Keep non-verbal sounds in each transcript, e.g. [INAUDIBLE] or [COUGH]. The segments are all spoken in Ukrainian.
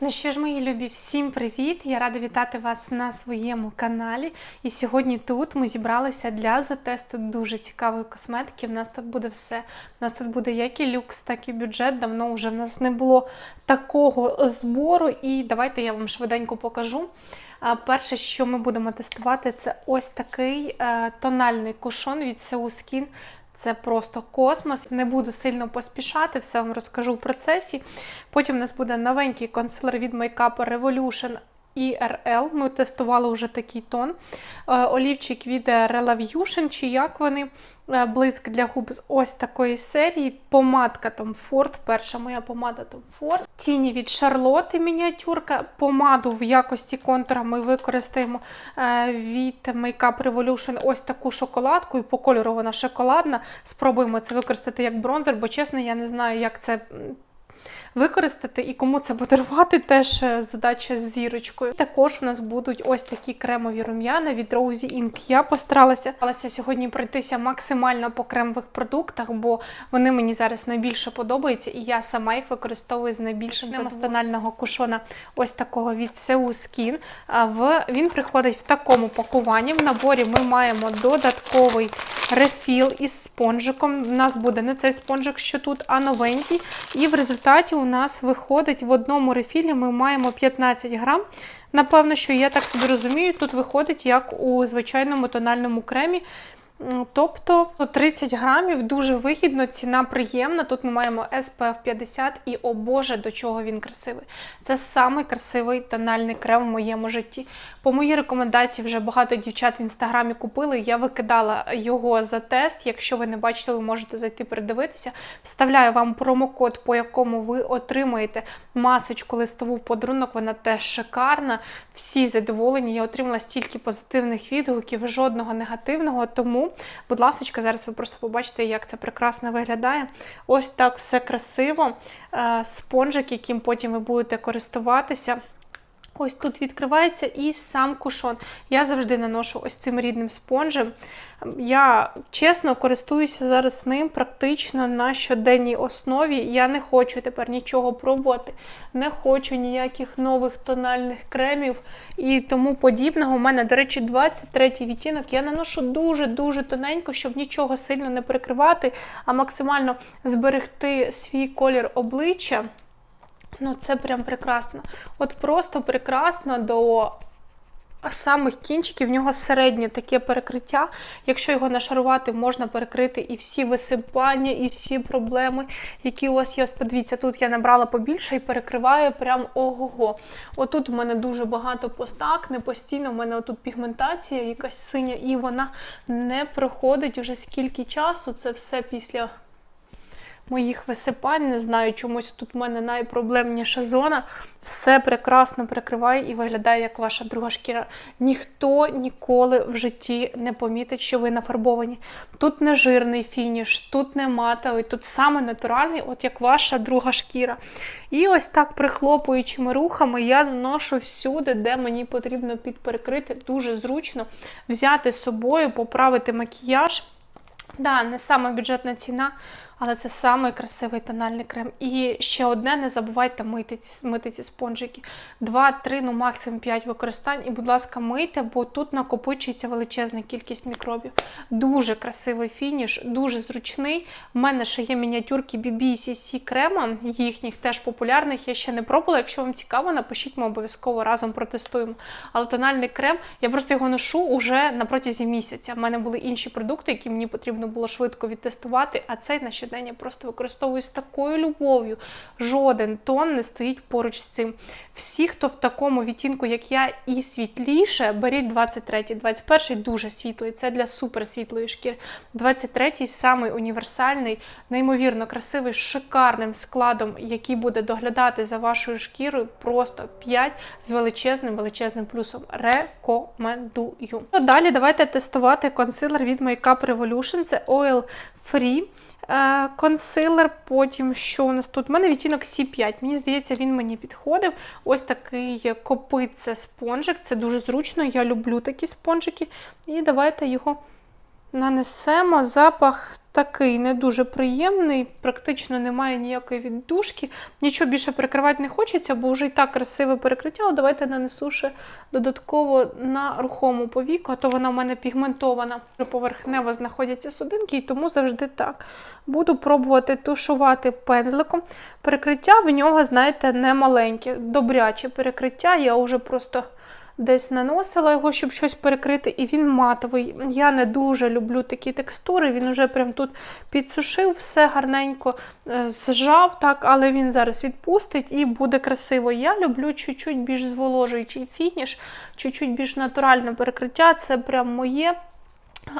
Ну що ж, мої любі, всім привіт! Я рада вітати вас на своєму каналі. І сьогодні тут ми зібралися для затесту дуже цікавої косметики. В нас тут буде все. У нас тут буде як і люкс, так і бюджет. Давно вже в нас не було такого збору. І давайте я вам швиденько покажу. Перше, що ми будемо тестувати, це ось такий е, тональний кушон від Seu Skin. Це просто космос. Не буду сильно поспішати, все вам розкажу в процесі. Потім у нас буде новенький консилер від Makeup Revolution IRL. Ми тестували вже такий тон. Е, Олівчик від Relavision, чи як вони. Е, Блиск для губ з ось такої серії. Помадка Tom Ford. Перша моя помада Tom Ford. Тіні від Charlotte мініатюрка. Помаду в якості контура ми використаємо е, від Makeup Revolution ось таку шоколадку. І по кольору вона шоколадна. Спробуємо це використати як бронзер, бо чесно, я не знаю, як це. Використати і кому це подарувати, теж е, задача з зірочкою. Також у нас будуть ось такі кремові рум'яна від Rosy Ink. Я постаралася старалася сьогодні пройтися максимально по кремових продуктах, бо вони мені зараз найбільше подобаються, і я сама їх використовую з найбільшим задоволенням. кушона ось такого від Seu Skin. В він приходить в такому пакуванні. В наборі ми маємо додатковий рефіл із спонжиком. У нас буде не цей спонжик, що тут, а новенький. І в результаті у нас виходить в одному рефілі ми маємо 15 грам. Напевно, що я так собі розумію, тут виходить як у звичайному тональному кремі. Тобто 30 грамів дуже вигідно, ціна приємна. Тут ми маємо SPF 50 і о Боже, до чого він красивий. Це самий красивий тональний крем в моєму житті. По моїй рекомендації вже багато дівчат в інстаграмі купили. Я викидала його за тест. Якщо ви не бачили, ви можете зайти передивитися. Вставляю вам промокод, по якому ви отримаєте масочку листову в подарунок. Вона теж шикарна. Всі задоволені. Я отримала стільки позитивних відгуків, жодного негативного. Тому, будь ласка, зараз ви просто побачите, як це прекрасно виглядає. Ось так все красиво. Е, Спонжик, яким потім ви будете користуватися. Ось тут відкривається і сам кушон. Я завжди наношу ось цим рідним спонжем. Я чесно користуюся зараз ним практично на щоденній основі. Я не хочу тепер нічого пробувати, не хочу ніяких нових тональних кремів і тому подібного. У мене, до речі, 23-й відтінок. Я наношу дуже-дуже тоненько, щоб нічого сильно не прикривати, а максимально зберегти свій колір обличчя. Ну, це прям прекрасно. От просто прекрасно до самих кінчиків. В нього середнє таке перекриття. Якщо його нашарувати, можна перекрити і всі висипання, і всі проблеми, які у вас є. Ось подивіться, тут я набрала побільше і перекриваю прям ого-го. Отут в мене дуже багато постак, не постійно. У мене отут пігментація, якась синя, і вона не проходить уже скільки часу. Це все після моїх висипань. Не знаю, чомусь тут в мене найпроблемніша зона. Все прекрасно прикриває і виглядає як ваша друга шкіра. Ніхто ніколи в житті не помітить, що ви нафарбовані. Тут не жирний фініш, тут не матовий, тут саме натуральний, от як ваша друга шкіра. І ось так прихлопуючими рухами я наношу всюди, де мені потрібно підперекрити. Дуже зручно взяти з собою, поправити макіяж. Да, не сама бюджетна ціна, але це самий красивий тональний крем. І ще одне, не забувайте мити ці, мити ці спонжики. Два, три, ну максимум 5 використань. І, будь ласка, мийте, бо тут накопичується величезна кількість мікробів. Дуже красивий фініш, дуже зручний. У мене ще є мініатюрки BB і CC крема, їхніх теж популярних. Я ще не пробувала. Якщо вам цікаво, напишіть, ми обов'язково разом протестуємо. Але тональний крем, я просто його ношу уже на протязі місяця. У мене були інші продукти, які мені потрібно було швидко відтестувати, а цей на щодень я просто використовую з такою любов'ю. Жоден тон не стоїть поруч з цим. Всі, хто в такому відтінку, як я, і світліше, беріть 23-й. 21-й дуже світлий, це для суперсвітлої шкіри. 23-й самий універсальний, неймовірно красивий, шикарним складом, який буде доглядати за вашою шкірою. Просто 5 з величезним величезним плюсом. Рекомендую. Ну, Далі давайте тестувати консилер від Makeup Revolution. Це Oil Free. Е, Консилер, потім що у нас тут? У мене відтінок C5. Мені здається, він мені підходив. Ось такий копитце спонжик. Це дуже зручно. Я люблю такі спонжики. І давайте його нанесемо. Запах такий не дуже приємний, практично немає ніякої віддушки. Нічого більше перекривати не хочеться, бо вже і так красиве перекриття. От Давайте нанесу ще додатково на рухому повіку, а то вона в мене пігментована. Поверхнево знаходяться судинки, і тому завжди так. Буду пробувати тушувати пензликом. Перекриття в нього, знаєте, не маленьке, добряче перекриття. Я вже просто десь наносила його, щоб щось перекрити, і він матовий. Я не дуже люблю такі текстури. Він вже прям тут підсушив, все гарненько е, зжав, так, але він зараз відпустить і буде красиво. Я люблю чуть-чуть більш зволожуючий фініш, чуть-чуть більш натуральне перекриття. Це прям моє.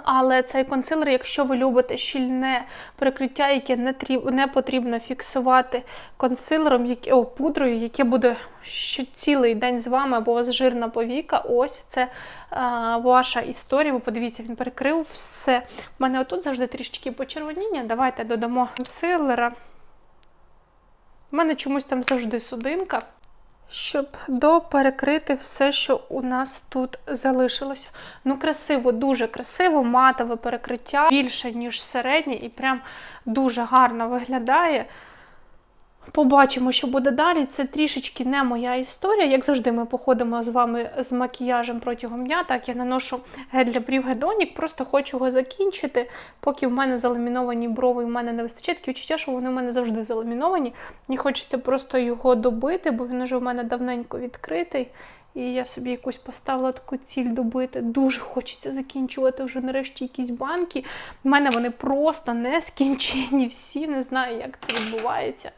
Але цей консилер, якщо ви любите щільне перекриття, яке не не потрібно фіксувати консилером, яке, о, пудрою, яке буде ще цілий день з вами, або у вас жирна повіка, ось це а, ваша історія. Ви подивіться, він перекрив все. У мене отут завжди трішечки почервоніння. Давайте додамо консилера. У мене чомусь там завжди судинка щоб доперекрити все, що у нас тут залишилося. Ну, красиво, дуже красиво, матове перекриття більше, ніж середнє, і прям дуже гарно виглядає. Побачимо, що буде далі. Це трішечки не моя історія. Як завжди, ми походимо з вами з макіяжем протягом дня. Так, я наношу гель для брів Гедонік, просто хочу його закінчити. Поки в мене заламіновані брови, в мене не вистачає таке відчуття, що вони в мене завжди заламіновані. Мені хочеться просто його добити, бо він уже в мене давненько відкритий. І я собі якусь поставила таку ціль добити. Дуже хочеться закінчувати вже нарешті якісь банки. У мене вони просто не скінчені всі, не знаю, як це відбувається.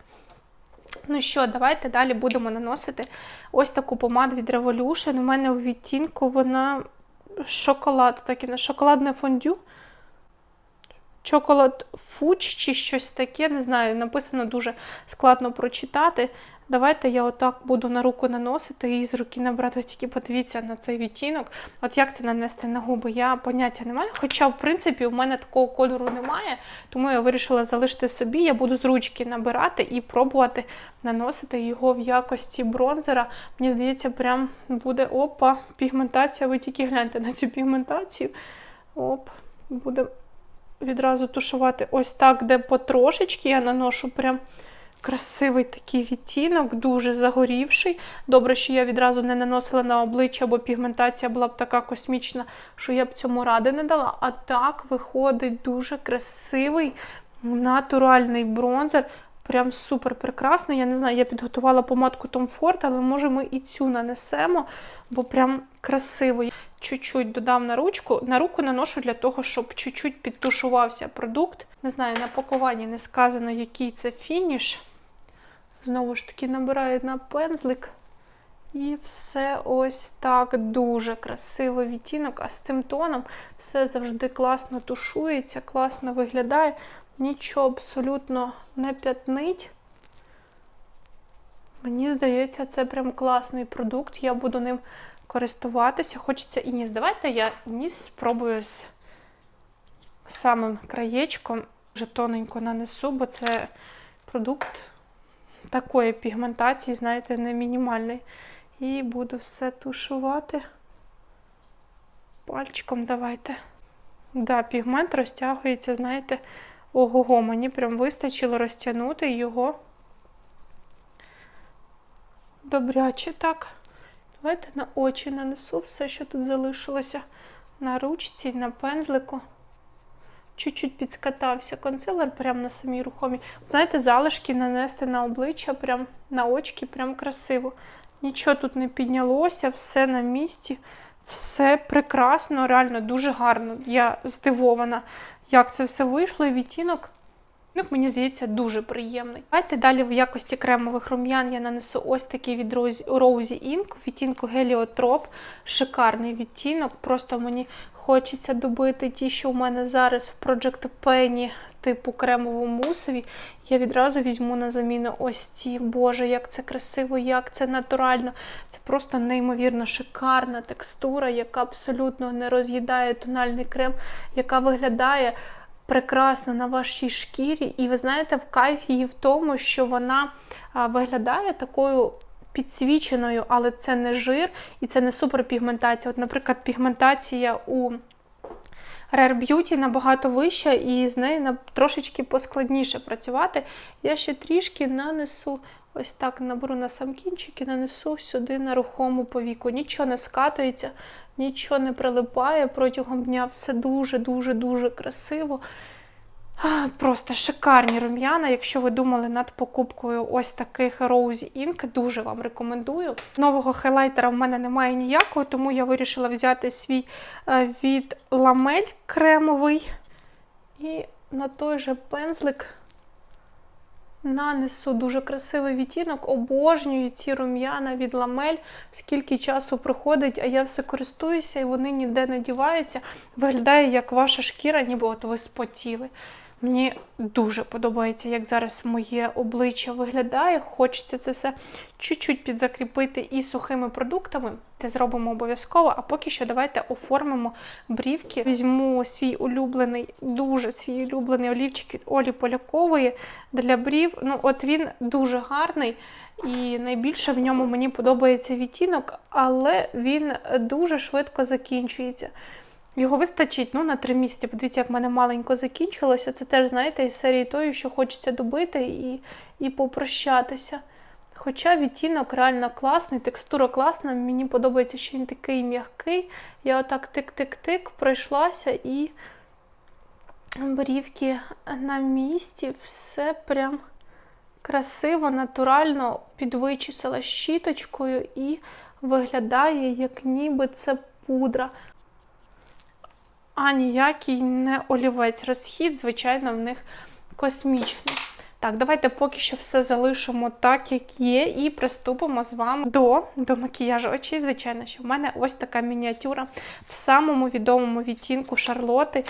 Ну що, давайте далі будемо наносити ось таку помаду від Revolution. У мене у відтінку вона шоколад, так і на шоколадне фондю. Чоколад фуч чи щось таке, не знаю, написано дуже складно прочитати. Давайте я отак буду на руку наносити і з руки набрати, тільки подивіться на цей відтінок. От як це нанести на губи, я поняття не маю. Хоча, в принципі, у мене такого кольору немає, тому я вирішила залишити собі. Я буду з ручки набирати і пробувати наносити його в якості бронзера. Мені здається, прям буде опа, пігментація. Ви тільки гляньте на цю пігментацію. Оп, буде відразу тушувати ось так, де потрошечки я наношу прям. Красивий такий відтінок, дуже загорівший. Добре, що я відразу не наносила на обличчя, бо пігментація була б така космічна, що я б цьому ради не дала. А так виходить дуже красивий натуральний бронзер. Прям супер прекрасно. Я не знаю, я підготувала помадку Tom Ford, але може ми і цю нанесемо, бо прям красиво. Чуть-чуть додам на ручку. На руку наношу для того, щоб чуть-чуть підтушувався продукт. Не знаю, на пакуванні не сказано, який це фініш. Знову ж таки, набираю на пензлик. І все ось так дуже красивий відтінок. А з цим тоном все завжди класно тушується, класно виглядає. Нічого абсолютно не п'ятнить. Мені здається, це прям класний продукт. Я буду ним користуватися. Хочеться і ніс. Давайте я ніс спробую з самим краєчком. Вже тоненько нанесу, бо це продукт такої пігментації, знаєте, не мінімальний. І буду все тушувати. Пальчиком давайте. Да, пігмент розтягується, знаєте, ого-го, мені прям вистачило розтягнути його. Добряче так. Давайте на очі нанесу все, що тут залишилося на ручці, на пензлику чуть-чуть підскатався консилер прямо на самій рухомі. Знаєте, залишки нанести на обличчя, прям на очки, прям красиво. Нічого тут не піднялося, все на місці, все прекрасно, реально дуже гарно. Я здивована, як це все вийшло. І відтінок, ну, мені здається, дуже приємний. Давайте далі в якості кремових рум'ян я нанесу ось такий від Rosy Ink, відтінку Heliotrop. Шикарний відтінок. Просто мені Хочеться добити ті, що у мене зараз в Project Penny, типу кремово-мусові. Я відразу візьму на заміну ось ці. Боже, як це красиво, як це натурально. Це просто неймовірно шикарна текстура, яка абсолютно не роз'їдає тональний крем, яка виглядає прекрасно на вашій шкірі. І ви знаєте, в кайфі її в тому, що вона виглядає такою підсвіченою, але це не жир і це не суперпігментація. От, наприклад, пігментація у Rare Beauty набагато вища і з нею трошечки поскладніше працювати. Я ще трішки нанесу, ось так наберу на сам кінчик і нанесу сюди на рухому повіку. Нічого не скатується, нічого не прилипає протягом дня. Все дуже-дуже-дуже красиво. Просто шикарні рум'яна. Якщо ви думали над покупкою ось таких Rose Ink, дуже вам рекомендую. Нового хайлайтера в мене немає ніякого, тому я вирішила взяти свій е, від ламель кремовий. І на той же пензлик нанесу дуже красивий відтінок. Обожнюю ці рум'яна від ламель. Скільки часу проходить, а я все користуюся і вони ніде не діваються. Виглядає як ваша шкіра, ніби от ви спотіли. Мені дуже подобається, як зараз моє обличчя виглядає. Хочеться це все чуть-чуть підзакріпити і сухими продуктами. Це зробимо обов'язково. А поки що давайте оформимо брівки. Візьму свій улюблений, дуже свій улюблений олівчик від Олі Полякової для брів. Ну, от він дуже гарний. І найбільше в ньому мені подобається відтінок, але він дуже швидко закінчується. Його вистачить ну, на три місяці. Подивіться, як в мене маленько закінчилося. Це теж, знаєте, із серії тої, що хочеться добити і, і попрощатися. Хоча відтінок реально класний, текстура класна, мені подобається, що він такий м'який. Я отак тик-тик-тик пройшлася і брівки на місці, все прям красиво, натурально підвичисила щіточкою і виглядає, як ніби це пудра а ніякий не олівець. Розхід, звичайно, в них космічний. Так, давайте поки що все залишимо так, як є, і приступимо з вами до до макіяжу очей. Звичайно, що в мене ось така мініатюра в самому відомому відтінку Шарлоти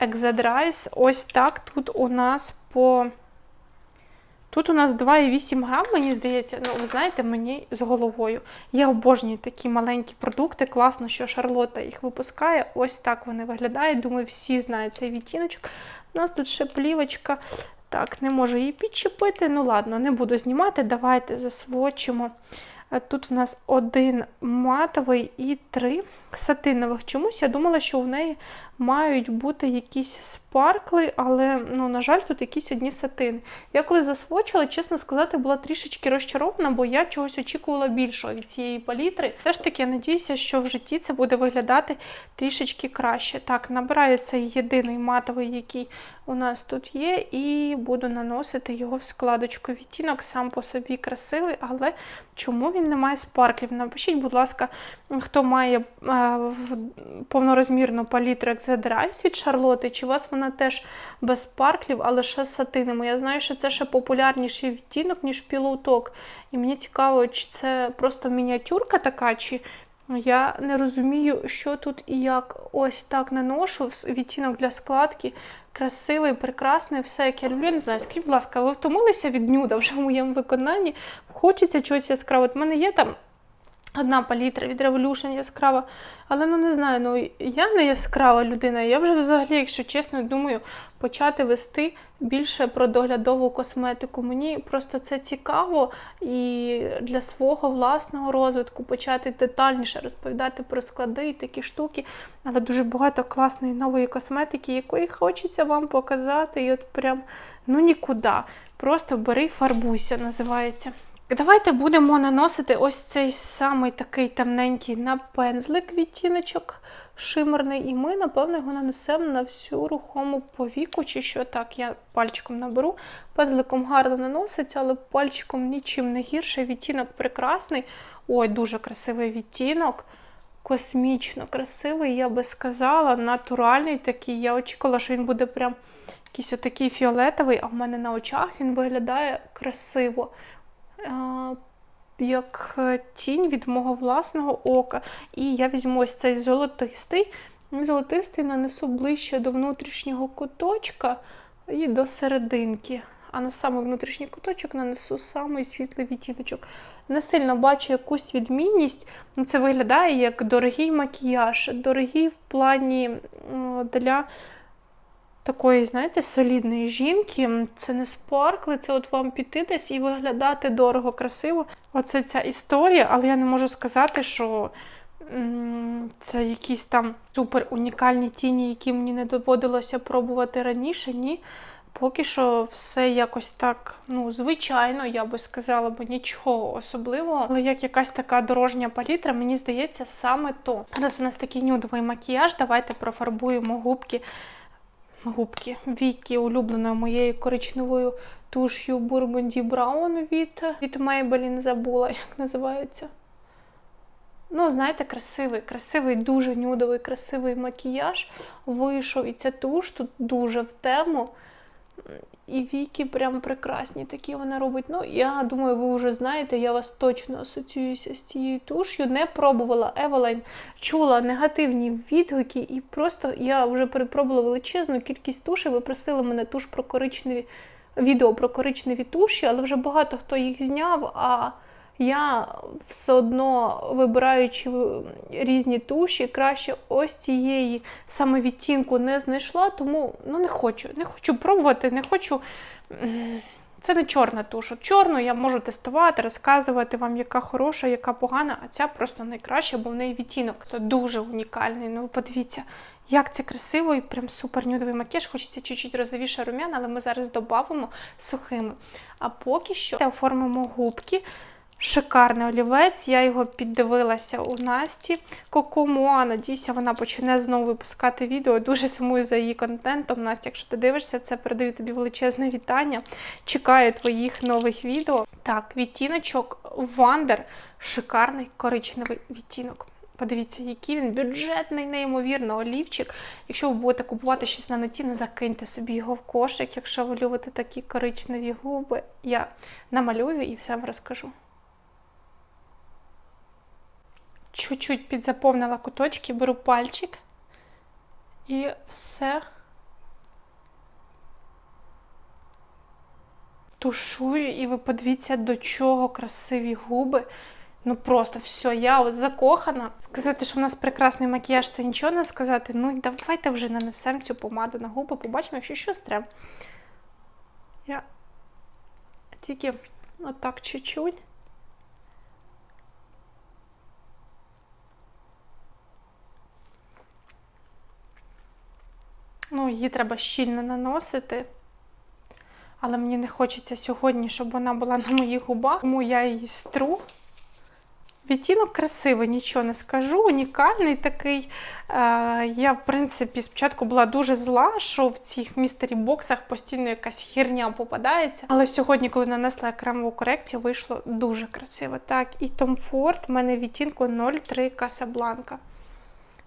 Exedrice. Ось так тут у нас по. Тут у нас 2,8 грам, мені здається, ну, ви знаєте, мені з головою. Я обожнюю такі маленькі продукти. Класно, що Шарлота їх випускає. Ось так вони виглядають. Думаю, всі знають цей відтіночок. У нас тут ще плівочка. Так, не можу її підчепити. Ну, ладно, не буду знімати. Давайте засвочимо. Тут в нас один матовий і три сатинових. Чомусь я думала, що в неї мають бути якісь спаркли, але, ну, на жаль, тут якісь одні сатини. Я коли засвочила, чесно сказати, була трішечки розчарована, бо я чогось очікувала більшого від цієї палітри. Все ж таки, я надіюся, що в житті це буде виглядати трішечки краще. Так, набираю цей єдиний матовий, який у нас тут є, і буду наносити його в складочку. Відтінок сам по собі красивий, але чому він не має спарклів? Напишіть, будь ласка, хто має е, повнорозмірну палітру Exedrice від Шарлоти, чи у вас вона теж без спарклів, але ще з сатинами. Я знаю, що це ще популярніший відтінок, ніж пілоток. І мені цікаво, чи це просто мініатюрка така, чи я не розумію, що тут і як ось так наношу відтінок для складки. Красивий, прекрасний, все, як я люблю. Не знаю, скажіть, будь ласка, ви втомилися від нюда вже в моєму виконанні? Хочеться чогось яскравого. От мене є там одна палітра від Revolution яскрава, але ну не знаю, ну я не яскрава людина. Я вже взагалі, якщо чесно, думаю, почати вести більше про доглядову косметику. Мені просто це цікаво і для свого власного розвитку почати детальніше розповідати про склади і такі штуки. Але дуже багато класної нової косметики, якої хочеться вам показати. І от прям ну нікуди. Просто бери фарбуйся, називається. Давайте будемо наносити ось цей самий такий темненький на пензлик відтіночок шимерний, і ми, напевно, його нанесемо на всю рухому повіку, чи що так, я пальчиком наберу. Пензликом гарно наноситься, але пальчиком нічим не гірше. Відтінок прекрасний. Ой, дуже красивий відтінок. Космічно красивий, я би сказала, натуральний такий. Я очікувала, що він буде прям якийсь отакий фіолетовий, а в мене на очах він виглядає красиво як тінь від мого власного ока. І я візьму ось цей золотистий. Золотистий нанесу ближче до внутрішнього куточка і до серединки. А на самий внутрішній куточок нанесу самий світлий відтіночок. Не сильно бачу якусь відмінність. Ну, це виглядає як дорогий макіяж, дорогий в плані для такої, знаєте, солідної жінки. Це не спаркли, це от вам піти десь і виглядати дорого, красиво. Оце ця історія, але я не можу сказати, що Це якісь там супер унікальні тіні, які мені не доводилося пробувати раніше. Ні. Поки що все якось так, ну, звичайно, я би сказала, бо нічого особливого. Але як якась така дорожня палітра, мені здається, саме то. Раз у нас такий нюдовий макіяж, давайте профарбуємо губки. Губки, віки улюбленою моєю коричневою туш'ю Burgundy Brown від, від Maybelline, забула, [LAUGHS] як називається. Ну, знаєте, красивий, красивий, дуже нюдовий, красивий макіяж вийшов. І ця туш тут дуже в тему. І віки прям прекрасні такі вона робить. Ну, я думаю, ви вже знаєте, я вас точно асоціююся з цією туш'ю. Не пробувала Евелайн, чула негативні відгуки, і просто я вже перепробувала величезну кількість тушей. Ви просили мене туш про коричневі відео про коричневі туші, але вже багато хто їх зняв. А я все одно, вибираючи різні туші, краще ось цієї саме відтінку не знайшла, тому ну, не хочу. Не хочу пробувати, не хочу. Це не чорна туш. Чорну я можу тестувати, розказувати вам, яка хороша, яка погана, а ця просто найкраща, бо в неї відтінок. Це дуже унікальний. Ну, подивіться, як це красиво і прям супер нюдовий макіяж. Хочеться чуть-чуть розовіше румяна, але ми зараз додамо сухими. А поки що оформимо губки. Шикарний олівець, я його піддивилася у Насті Кокомоа. Надіюся, вона почне знову випускати відео. Дуже сумую за її контентом. Настя, якщо ти дивишся, це передаю тобі величезне вітання. Чекаю твоїх нових відео. Так, відтіночок Вандер. Шикарний коричневий відтінок. Подивіться, який він бюджетний, неймовірно, олівчик. Якщо ви будете купувати щось на неті, не закиньте собі його в кошик. Якщо ви любите такі коричневі губи, я намалюю і все вам розкажу. Чуть-чуть підзаповнила куточки, беру пальчик і все тушую, і ви подивіться, до чого красиві губи. Ну просто все, я от закохана. Сказати, що в нас прекрасний макіяж, це нічого не сказати. Ну давайте вже нанесемо цю помаду на губи, побачимо, якщо що стрем. Я тільки отак чуть-чуть. Її треба щільно наносити. Але мені не хочеться сьогодні, щоб вона була на моїх губах, тому я її стру. Відтінок красивий, нічого не скажу. Унікальний такий. Е, я, в принципі, спочатку була дуже зла, що в цих містері боксах постійно якась херня попадається. Але сьогодні, коли нанесла кремову корекцію, вийшло дуже красиво. Так, і Tom Ford в мене відтінку 03 Casablanca.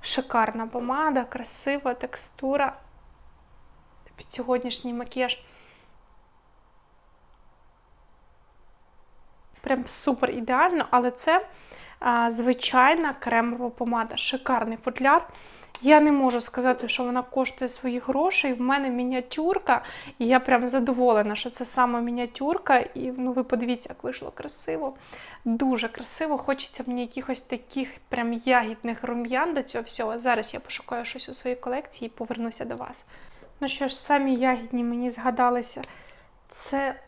Шикарна помада, красива текстура. Під сьогоднішній макіяж. Прям супер ідеально, але це а, звичайна кремова помада. Шикарний футляр. Я не можу сказати, що вона коштує своїх грошей. В мене мініатюрка, і я прям задоволена, що це саме мініатюрка. І ну, ви подивіться, як вийшло красиво. Дуже красиво. Хочеться мені якихось таких прям ягідних рум'ян до цього всього. Зараз я пошукаю щось у своїй колекції і повернуся до вас. Ну що ж, самі ягідні мені згадалися. Це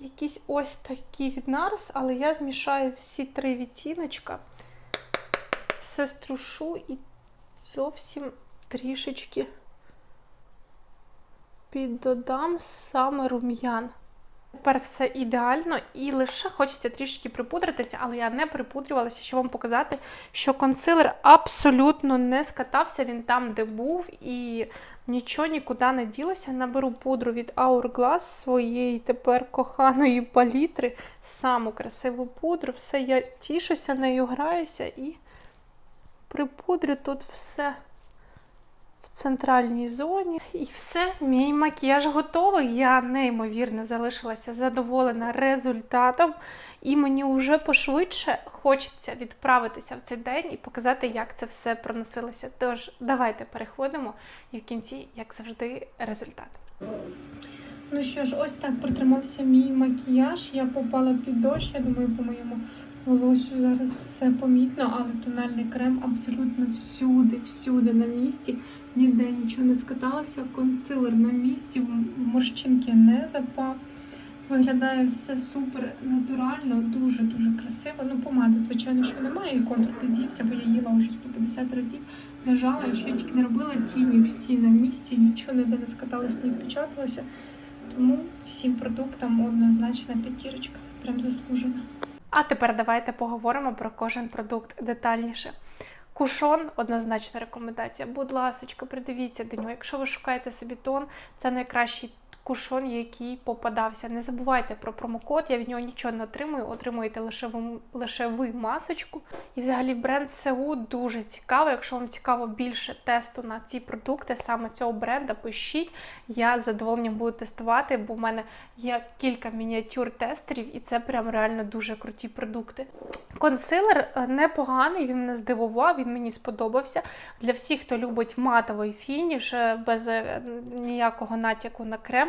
якісь ось такі від Нарс, але я змішаю всі три відтіночка, все струшу і зовсім трішечки піддодам саме рум'ян. Тепер все ідеально і лише хочеться трішки припудритися, але я не припудрювалася, щоб вам показати, що консилер абсолютно не скатався, він там, де був, і нічого нікуди не ділося. Наберу пудру від Hourglass своєї тепер коханої палітри, саму красиву пудру, все, я тішуся, нею граюся і припудрю тут все центральній зоні. І все, мій макіяж готовий. Я неймовірно залишилася задоволена результатом. І мені вже пошвидше хочеться відправитися в цей день і показати, як це все проносилося. Тож, давайте переходимо і в кінці, як завжди, результат. Ну що ж, ось так протримався мій макіяж. Я попала під дощ, я думаю, по моєму волосю зараз все помітно, але тональний крем абсолютно всюди, всюди на місці. Ніде нічого не скаталося. Консилер на місці, морщинки не запав. Виглядає все супер натурально, дуже-дуже красиво. Ну, помади, звичайно, що немає, і контур підівся, бо я їла вже 150 разів. Нажала, і що я тільки не робила, тіні всі на місці, нічого ніде не скаталось, не відпечаталося. Тому всім продуктам однозначна п'ятірочка, прям заслужена. А тепер давайте поговоримо про кожен продукт детальніше. Кушон однозначна рекомендація. Будь ласка, придивіться до нього. Якщо ви шукаєте собі тон, це найкращий кушон, який попадався. Не забувайте про промокод, я від нього нічого не отримую, отримуєте лише ви, лише ви масочку. І взагалі бренд СЕУ дуже цікавий. Якщо вам цікаво більше тесту на ці продукти, саме цього бренда, пишіть. Я з задоволенням буду тестувати, бо в мене є кілька мініатюр тестерів, і це прям реально дуже круті продукти. Консилер е, непоганий, він мене здивував, він мені сподобався. Для всіх, хто любить матовий фініш, е, без е, ніякого натяку на крем.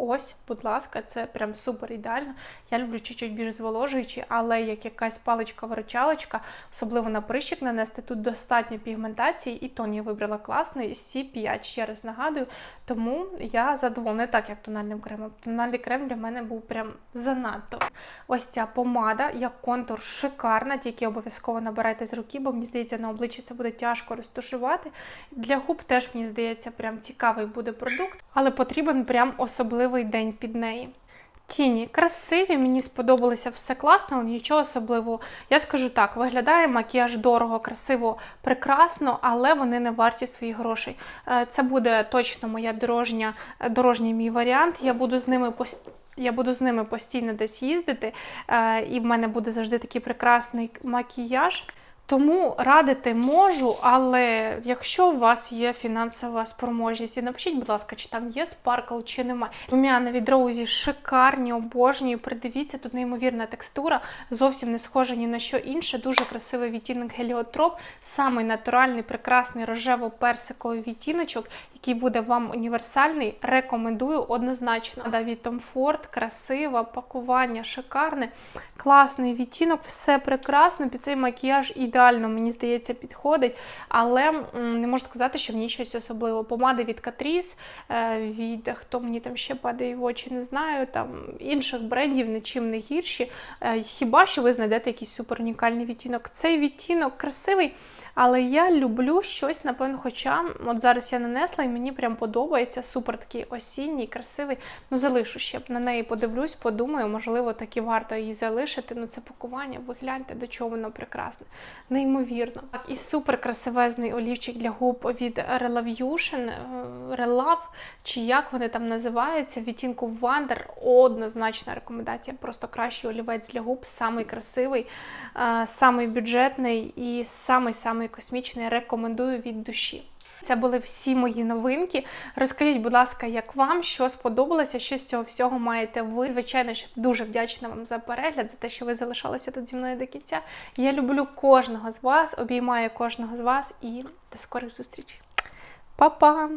Ось, будь ласка, це прям супер ідеально. Я люблю чуть-чуть більш зволожуючі, але як якась паличка-виручалочка, особливо на прищик нанести, тут достатньо пігментації, і тон я вибрала класний C5, ще раз нагадую. Тому я задоволена, так як тональним кремом. Тональний крем для мене був прям занадто. Ось ця помада, як контур шикарна, тільки обов'язково набирайте з руки, бо мені здається, на обличчі це буде тяжко розташувати. Для губ теж, мені здається, прям цікавий буде продукт, але потрібен прям особливий день під неї. Тіні красиві, мені сподобалося все класно, але нічого особливого. Я скажу так: виглядає макіяж дорого, красиво, прекрасно, але вони не варті своїх грошей. Е, Це буде точно моя дорожня, дорожній мій варіант. Я буду з ними постійно. Я буду з ними постійно десь їздити, е, і в мене буде завжди такий прекрасний макіяж. Тому радити можу, але якщо у вас є фінансова спроможність, і напишіть, будь ласка, чи там є спаркл, чи немає. Рум'яна від Роузі шикарні, обожнюю. Придивіться, тут неймовірна текстура, зовсім не схожа ні на що інше. Дуже красивий відтінок геліотроп, самий натуральний, прекрасний рожево-персиковий відтіночок, який буде вам універсальний. Рекомендую однозначно. Да, від Tom красива, пакування шикарне, класний відтінок, все прекрасно. Під цей макіяж ідеально, мені здається, підходить, але не можу сказати, що в ній щось особливе. Помади від Catrice, е, від хто мені там ще падає в очі, не знаю. Там інших брендів нічим не гірші. Е, Хіба що ви знайдете якийсь супер унікальний відтінок? Цей відтінок красивий, але я люблю щось, напевно, хоча от зараз я нанесла і мені прям подобається. Супер такий осінній, красивий. Ну, залишу ще на неї подивлюсь, подумаю, можливо, таки варто її залишити. Ну, це пакування, ви гляньте, до чого воно прекрасне. Неймовірно. І супер красивезний олівчик для губ від Relavution, е, Relav, чи як вони там називаються, відтінку Wander, Однозначна рекомендація. Просто кращий олівець для губ, самий красивий, е, самий бюджетний і самий-самий космічний. Рекомендую від душі. Це були всі мої новинки. Розкажіть, будь ласка, як вам, що сподобалося, що з цього всього маєте ви. Звичайно, що дуже вдячна вам за перегляд, за те, що ви залишалися тут зі мною до кінця. Я люблю кожного з вас, обіймаю кожного з вас і до скорих зустрічей. Па-па!